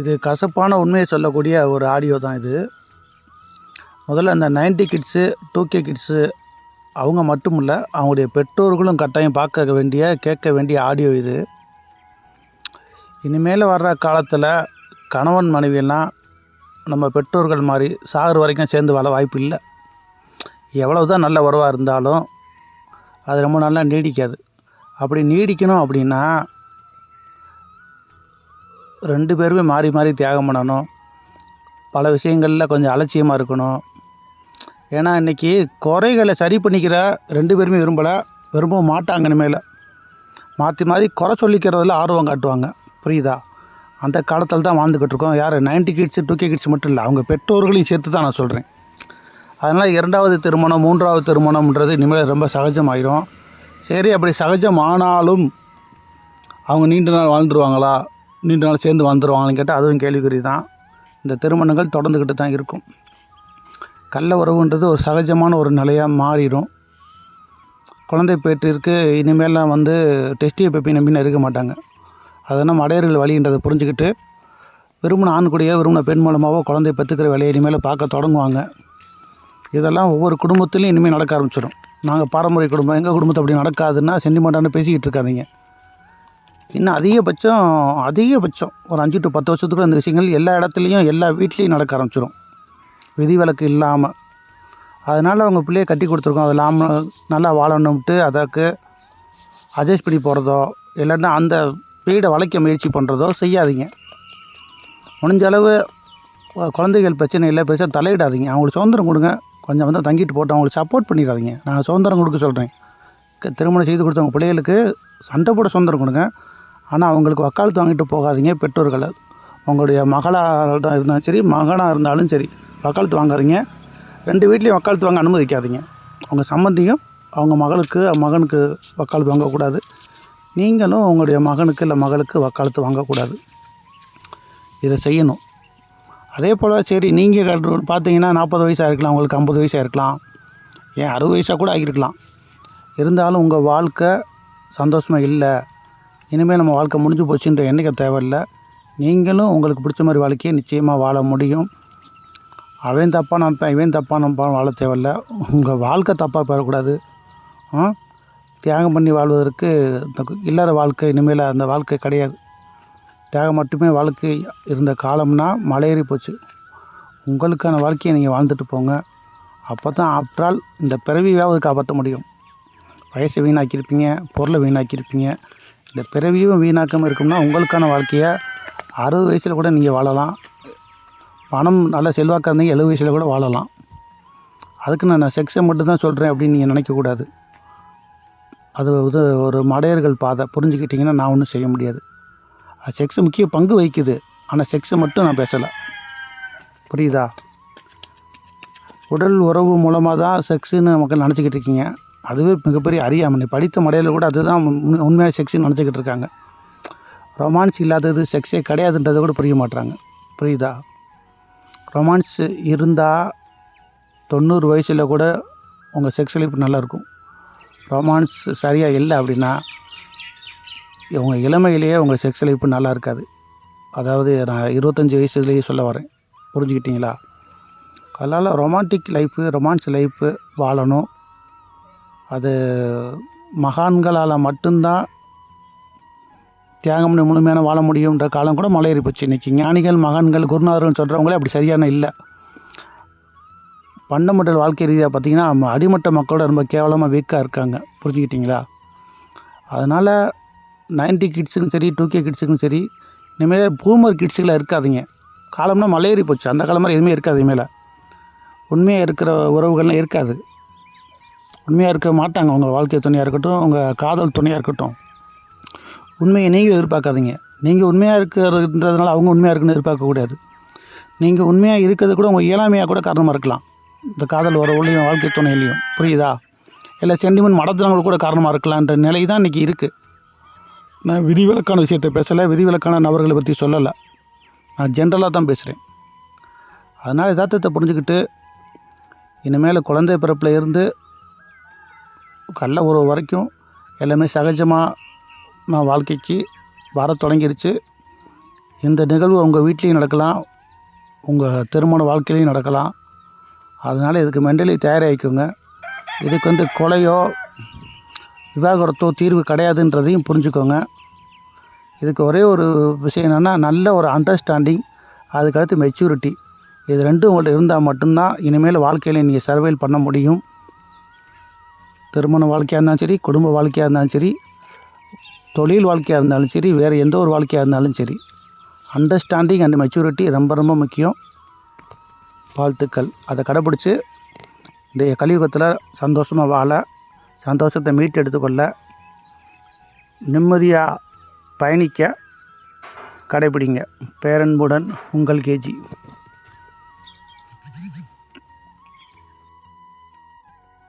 இது கசப்பான உண்மையை சொல்லக்கூடிய ஒரு ஆடியோ தான் இது. முதல்ல அந்த ninety kids two K kids அவங்க மட்டும் இல்லை அவங்களுடைய பெற்றோர்களும் கட்டாயம் பார்க்க வேண்டிய கேட்க வேண்டிய ஆடியோ இது. இனிமேல் வர்ற காலத்தில் கணவன் மனைவியெல்லாம் நம்ம பெற்றோர்கள் மாதிரி சாகிற வரைக்கும் சேர்ந்து வாழ வாய்ப்பு இல்லை. எவ்வளவு தான் நல்ல உறவாக இருந்தாலும் அது ரொம்ப நல்லா நீடிக்காது. அப்படி நீடிக்கணும் அப்படின்னா ரெண்டு பேருமே மாறி மாறி தியாகம் பண்ணணும். பல விஷயங்களில் கொஞ்சம் அலட்சியமாக இருக்கணும். ஏன்னா இன்றைக்கி குறைகளை சரி பண்ணிக்கிற ரெண்டு பேருமே விரும்பலை விரும்பவும் மாட்டாங்க இனிமேல். மாற்றி மாற்றி குறை சொல்லிக்கிறதுல ஆர்வம் காட்டுவாங்க. புரியுதா? அந்த காலத்தில் தான் வாழ்ந்துக்கிட்டு இருக்கோம். யார்? Ninety kids two K kids மட்டும் இல்லை. அவங்க பெற்றோர்களையும் சேர்த்து தான் நான் சொல்கிறேன் அதனால் இரண்டாவது திருமணம் மூன்றாவது திருமணம்ன்றது இனிமேல் ரொம்ப சகஜமாயிரும். சரி அப்படி சகஜம் ஆனாலும் அவங்க நீண்ட நாள் வாழ்ந்துருவாங்களா? நீண்ட நாள் சேர்ந்து வந்துடுவாங்கன்னு கேட்டால் அதுவும் கேள்விக்குறி தான் இந்த திருமணங்கள் தொடர்ந்துக்கிட்டு தான் இருக்கும். கள்ள உறவுன்றது ஒரு சகஜமான ஒரு நிலையாக மாறிடும் குழந்தை பேற்றிற்கு இனிமேலாம் வந்து டெஸ்டியை பெப்பி நம்பின்னு இருக்க மாட்டாங்க. அதனால் மடையர்கள் வழின்றதை புரிஞ்சுக்கிட்டு விரும்பின ஆண் கூடிய விரும்பின பெண் மூலமாகவோ குழந்தை பெற்றுக்கிற வேலையை இனிமேல் பார்க்க தொடங்குவாங்க. இதெல்லாம் ஒவ்வொரு குடும்பத்துலையும் இனிமேல் நடக்க ஆரம்பிச்சிடும் நாங்கள் பாரம்பரிய குடும்பம் எங்கள் குடும்பத்தை அப்படி நடக்காதுன்னா சென்டிமெண்ட்டானு பேசிக்கிட்டு இருக்காதீங்க. இன்னும் அதிகபட்சம் அதிகபட்சம் ஒரு அஞ்சு டு பத்து வருஷத்துக்குள்ள இந்த விஷயங்கள் எல்லா இடத்துலையும் எல்லா வீட்லேயும் நடக்க ஆரம்பிச்சிடும் விதிவிலக்கு இல்லாமல் அதனால் அவங்க பிள்ளைய கட்டி கொடுத்துருக்கோம். அது இல்லாமல் நல்லா வாழணும்ட்டு அதற்கு அட்ஜஸ்ட் பண்ணி போகிறதோ இல்லைன்னா அந்த வீடை வளைக்க முயற்சி பண்ணுறதோ செய்யாதீங்க. முடிஞ்ச அளவு குழந்தைகள் பிரச்சனை இல்லை பெருசாக தலையிடாதீங்க. அவங்களுக்கு சுதந்திரம் கொடுங்க. கொஞ்சம் வந்து தங்கிட்டு போட்டு அவங்களுக்கு சப்போர்ட் பண்ணிடாதீங்க. நான் சுதந்திரம் கொடுக்க சொல்கிறேன் திருமணம் செய்து கொடுத்தவங்க பிள்ளைகளுக்கு சண்டை போட சுதந்திரம் கொடுங்க. ஆனால் அவங்களுக்கு வக்காலத்து வாங்கிட்டு போகாதீங்க பெற்றோர்களை. உங்களுடைய மகளாக இருந்தாலும் சரி மகனாக இருந்தாலும் சரி வக்காலத்து வாங்குறீங்க ரெண்டு வீட்லேயும் வக்காலத்து வாங்க அனுமதிக்காதீங்க. உங்கள் சம்மந்தியும் அவங்க மகளுக்கு மகனுக்கு வக்காலத்து வாங்கக்கூடாது. நீங்களும் உங்களுடைய மகனுக்கு இல்லை மகளுக்கு வக்காலத்து வாங்கக்கூடாது. இதை செய்யணும். அதே போல் சரி நீங்கள் பார்த்தீங்கன்னா நாற்பது வயசாக இருக்கலாம் உங்களுக்கு ஐம்பது வயசாக இருக்கலாம். ஏன் அறுபது வயசாக கூட ஆகியிருக்கலாம். இருந்தாலும் உங்கள் வாழ்க்கை சந்தோஷமாக இல்லை. இனிமேல் நம்ம வாழ்க்கை முடிஞ்சு போச்சுன்ற எண்ணிக்கை தேவையில்லை. நீங்களும் உங்களுக்கு பிடிச்ச மாதிரி வாழ்க்கையை நிச்சயமாக வாழ முடியும். அவன் தப்பாக நினைப்பான் இவன் தப்பாக நினைப்பான் வாழ தேவையில்ல. உங்கள் வாழ்க்கை தப்பாக பெறக்கூடாது தியாகம் பண்ணி வாழ்வதற்கு இல்லாத வாழ்க்கை இனிமேல் அந்த வாழ்க்கை கிடையாது. தியாகம் மட்டுமே வாழ்க்கை இருந்த காலம்னா மலையேறி போச்சு. உங்களுக்கான வாழ்க்கையை நீங்கள் வாழ்ந்துட்டு போங்க. அப்போ தான் ஆஃப்டரால் இந்த பிறவியாவது காப்பாற்ற முடியும். வயசை வீணாக்கியிருப்பீங்க பொருளை வீணாக்கியிருப்பீங்க. இந்த பிறவியும் வீணாக்காமல் இருக்கும்னா உங்களுக்கான வாழ்க்கையை அறுபது வயசில் கூட நீங்கள் வாழலாம். பணம் நல்ல செல்வாக்காக இருந்தீங்க எழுபது வயசில் கூட வாழலாம். அதுக்கு நான் செக்ஸை மட்டும் தான் சொல்கிறேன் அப்படின்னு நீங்கள் நினைக்கக்கூடாது அது இது ஒரு மடையர்கள் பாதை. புரிஞ்சுக்கிட்டிங்கன்னா நான் ஒன்றும் செய்ய முடியாது. அது செக்ஸ் முக்கிய பங்கு வகிக்குது. ஆனால் செக்ஸை மட்டும் நான் பேசலை. புரியுதா? உடல் உறவு மூலமாக தான் செக்ஸுன்னு மக்கள் நினச்சிக்கிட்டு இருக்கீங்க. அதுவே மிகப்பெரிய அறியாமை. படித்த முறையில் கூட அதுதான் உண்மையான செக்ஸ்னு நினச்சிக்கிட்டு இருக்காங்க. ரொமான்ஸ் இல்லாதது செக்ஸே கிடையாதுன்றதை கூட புரிய மாட்டுறாங்க புரியுதா? ரொமான்ஸ் இருந்தால் தொண்ணூறு வயசில் கூட உங்கள் செக்ஸ் லைஃப் நல்லாயிருக்கும் ரொமான்ஸ் சரியாக இல்லை அப்படின்னா உங்கள் இளமையிலேயே உங்கள் செக்ஸ் லைஃப் நல்லா இருக்காது அதாவது நான் இருபத்தஞ்சி வயசுலேயே சொல்ல வரேன். புரிஞ்சுக்கிட்டீங்களா? அதனால் ரொமான்டிக் லைஃப்பு ரொமான்ஸ் லைஃப்பு வாழணும். அது மகான்களால் மட்டும்தான் தியாகம் பண்ணி முழுமையான வாழ முடியுன்ற காலம் கூட மலையேறி போச்சு இன்றைக்கி ஞானிகள் மகான்கள் குருநாதர்கள் சொல்கிறவங்களே அப்படி சரியான இல்லை. பண்டமட்டல் வாழ்க்கை ரீதியாக பார்த்தீங்கன்னா அடிமட்ட மக்களோட ரொம்ப கேவலமாக வீக்காக இருக்காங்க. புரிஞ்சுக்கிட்டிங்களா? அதனால் நைன்டி கிட்ஸுக்கும் சரி டூ கே கிட்ஸுக்கும் சரி இனிமேல் பூமர் கிட்ஸுகளாக இருக்காதீங்க. காலம்னா மலையேறி போச்சு அந்த காலம் மாதிரி எதுவுமே இருக்காது இனிமேல். உண்மையாக இருக்கிற உறவுகள்லாம் இருக்காது. உண்மையாக இருக்க மாட்டாங்க. உங்கள் வாழ்க்கை துணையாக இருக்கட்டும் உங்கள் காதல் துணையாக இருக்கட்டும். உண்மையை நீங்கள் எதிர்பார்க்காதீங்க. நீங்கள் உண்மையாக இருக்கிறதுன்றதுனால அவங்க உண்மையாக இருக்குன்னு எதிர்பார்க்கக்கூடாது நீங்கள் உண்மையாக இருக்கிறது கூட உங்கள் இயலாமையாக கூட காரணமாக இருக்கலாம். இந்த காதல் உறவுலையும் வாழ்க்கை துணையிலையும். புரியுதா? இல்லை சென்டிமெண்ட் மடத்துறவங்களுக்கு கூட காரணமாக இருக்கலான்ற நிலை தான் இன்றைக்கி இருக்குது நான் விதிவிலக்கான விஷயத்தை பேசலை விதிவிலக்கான நபர்களை பற்றி சொல்லலை. நான் ஜென்ரலாக தான் பேசுகிறேன் அதனால் யதார்த்தத்தை புரிஞ்சுக்கிட்டு இனிமேல் குழந்தை பிறப்பில் இருந்து கள்ள உறவு வரைக்கும் எல்லாமே சகஜமாக நான் வாழ்க்கைக்கு வர தொடங்கிருச்சு. இந்த நிகழ்வு உங்கள் வீட்லேயும் நடக்கலாம் உங்கள் திருமண வாழ்க்கையிலையும் நடக்கலாம். அதனால் இதுக்கு மென்டலி தயாராகிக்கோங்க. இதுக்கு வந்து கொலையோ விவாகரத்தோ தீர்வு கிடையாதுன்றதையும் புரிஞ்சுக்கோங்க. இதுக்கு ஒரே ஒரு விஷயம் என்னென்னா நல்ல ஒரு அண்டர்ஸ்டாண்டிங் அதுக்கடுத்து மெச்சூரிட்டி இது ரெண்டும் உங்கள்கிட்ட இருந்தால் மட்டும்தான் இனிமேல் வாழ்க்கையில் நீங்கள் சர்வைல் பண்ண முடியும். திருமண வாழ்க்கையாக இருந்தாலும் சரி குடும்ப வாழ்க்கையாக இருந்தாலும் சரி தொழில் வாழ்க்கையாக இருந்தாலும் சரி வேறு எந்த ஒரு வாழ்க்கையாக இருந்தாலும் சரி அண்டர்ஸ்டாண்டிங் அண்ட் மெச்சூரிட்டி ரொம்ப ரொம்ப முக்கியம். வாழ்த்துக்கள். அதை கடைப்பிடிச்சி இந்த கலியுகத்தில் சந்தோஷமாக வாழ சந்தோஷத்தை மீட்டெடுத்துக்கொள்ள நிம்மதியாக பயணிக்க கடைப்பிடிங்க பேரன்புடன் உங்கள் கேஜி.